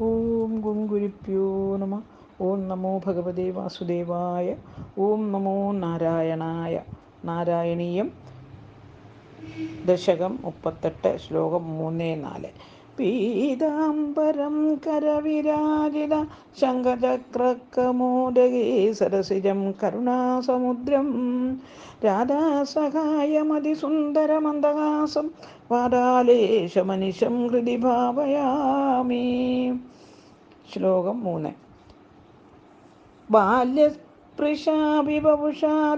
ഓം ഗുങ്കുരിപ്യോ നമ. ഓം നമോ ഭഗവതേ വാസുദേവായ. ഓം നമോ നാരായണായ. നാരായണീയം. ദശകം മുപ്പത്തെട്ട് ശ്ലോകം മൂന്ന് നാല്. പീതാംബരം കരവിരാജിത ശങ്കചക്രക്കമോദകേ സരസിജം കരുണാസമുദ്രം. രാധാസഹായമതിസുന്ദരമന്ദഹാസം വാരാലേശമനിശം ഹൃദി ഭാവയാമി. ശ്ലോകം മൂന്ന്. ബാല്യസ്പൃശാഭിപുഷാ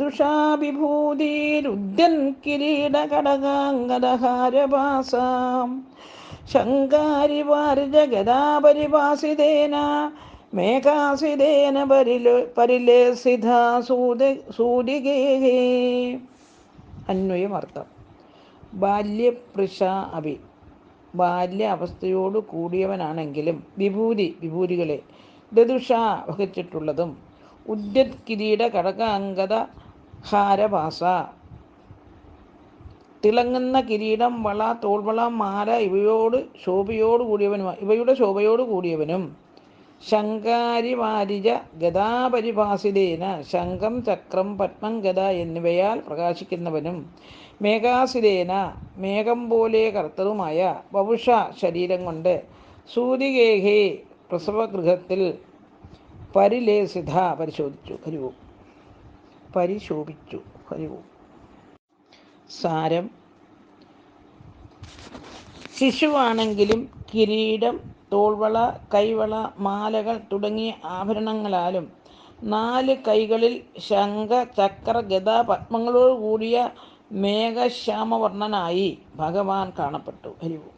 ദുഷാഭിഭൂതിരുദ്യൻ കിരീടകടകാംഗദഹാരഭാസാം ശങ്കാരി വാരിജഗദാപരിഭാസിതേന മേഘാസിതേന പരില പരിലേസിത സൂത അന്വയമർത്ഥം ബാല്യപൃഷ അഭി. ബാല്യ അവസ്ഥയോട് കൂടിയവനാണെങ്കിലും വിഭൂതി വിഭൂതികളെ ദതുഷ വഹിച്ചിട്ടുള്ളതും ഉദ്യത് കിരീട കടക ഹാരഭാസ തിളങ്ങുന്ന കിരീടം വള തോൾവള മാല ഇവയോട് ശോഭയോട് കൂടിയവനും ഇവയുടെ ശോഭയോട് കൂടിയവനും. ശങ്കാരി വാരിജ ഗതാപരിഭാസിതേന ശംഖം ചക്രം പത്മം ഗത എന്നിവയാൽ പ്രകാശിക്കുന്നവനും. മേഘാസിതേന മേഘം പോലെ കർത്തതുമായ വവുഷ ശരീരം കൊണ്ട് സൂതികേഹേ പ്രസവഗൃഹത്തിൽ പരിലേസിത പരിശോധിച്ചു ഹരിവും. പരിശോഭിച്ചു ഹരിവും. സാരം. ശിശുവാണെങ്കിലും കിരീടം തോൾവള കൈവള മാലകൾ തുടങ്ങിയ ആഭരണങ്ങളാലും നാല് കൈകളിൽ ശംഖ ചക്ര ഗതാ പത്മങ്ങളോട് കൂടിയ മേഘശ്യാമവർണനായി ഭഗവാൻ കാണപ്പെട്ടു. ഹരിവും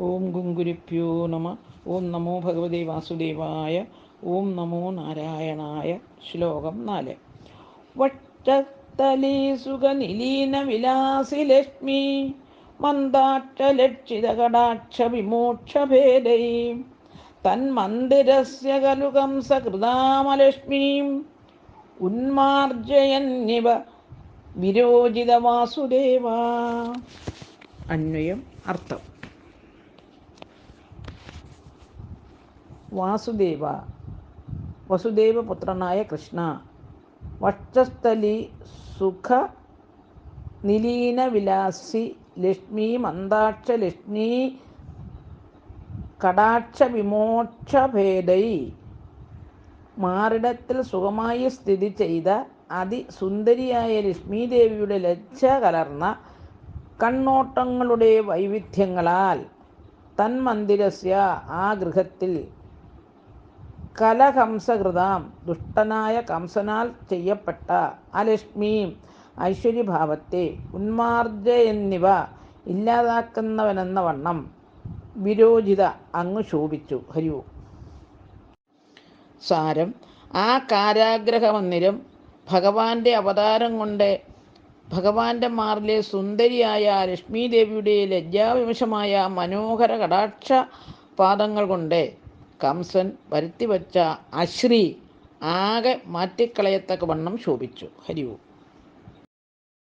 ഓം. ഗുങ്കുരിപ്യോ നമ. ഓം നമോ ഭഗവതി വാസുദേവായ ഓം നമോ നാരായണായ ശ്ലോകം നാല്. വട്ടത്തലേ സുഖനിലീന വിലാസി ലക്ഷ്മി മന്ദാക്ഷലക്ഷിത കടാക്ഷ വിമോക്ഷഭേദൈ തന്മന്ദിരസ്യ ഖലു കംസകൃതാമലക്ഷ്മീം ഉന്മാർജയന്നിവ വിരോചിത വാസുദേവ അന്വയം അർത്ഥം. വാസുദേവ. വസുദേവപുത്രനായ കൃഷ്ണ. വക്ഷസ്ഥലി സുഖ നിലീന വിലാസി ലക്ഷ്മി മന്ദാക്ഷ ലക്ഷ്മി കടാക്ഷ വിമോക്ഷഭേദൈ മാറിടത്തിൽ സുഖമായി സ്ഥിതി ചെയ്ത അതിസുന്ദരിയായ ലക്ഷ്മീദേവിയുടെ ലജ്ജ കലർന്ന കണ്ണോട്ടങ്ങളുടെ വൈവിധ്യങ്ങളാൽ തന്മന്ദിരസ്യ ആ ഗൃഹത്തിൽ കലകംസകൃതാം ദുഷ്ടനായ കംസനാൽ ചെയ്യപ്പെട്ട അലക്ഷ്മിയും ഐശ്വര്യഭാവത്തെ ഉന്മാർജ എന്നിവ ഇല്ലാതാക്കുന്നവനെന്ന വണ്ണം വിരോചിത അങ്ങ് ശോഭിച്ചു. ഹരിവു. സാരം. ആ കാരാഗ്രഹമന്ദിരം ഭഗവാന്റെ അവതാരം കൊണ്ട് ഭഗവാന്റെ മാറിലെ സുന്ദരിയായ ലക്ഷ്മീദേവിയുടെ ലജ്ജാവിമശമായ മനോഹര കടാക്ഷ പാദങ്ങൾ കൊണ്ട് കംസൻ വരുത്തിവച്ച അശ്രീ ആകെ മാറ്റിക്കളയത്തക്ക വണ്ണം ശോഭിച്ചു. ഹരിവും